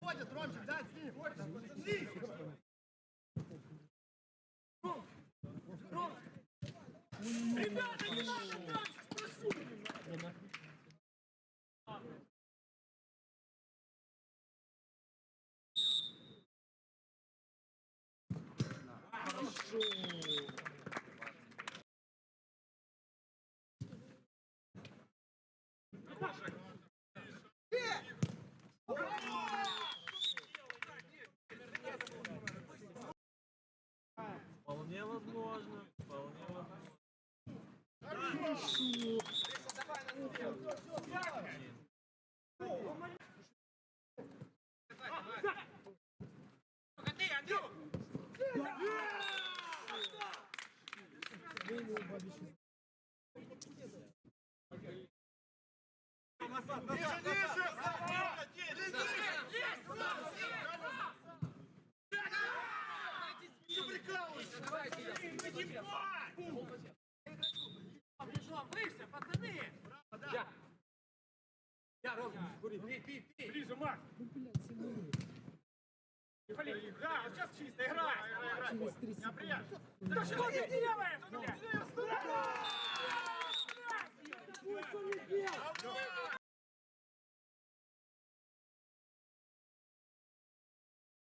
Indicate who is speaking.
Speaker 1: Ходят, Ромчик, да, с ним. Пацаны! Ребята, не надо, Ромчик,
Speaker 2: Давайте! Давайте!
Speaker 1: Ближе, Макс! Да, вот сейчас чисто, играй! Играй, играй! Не опрячь! Да что ты делаешь, блядь?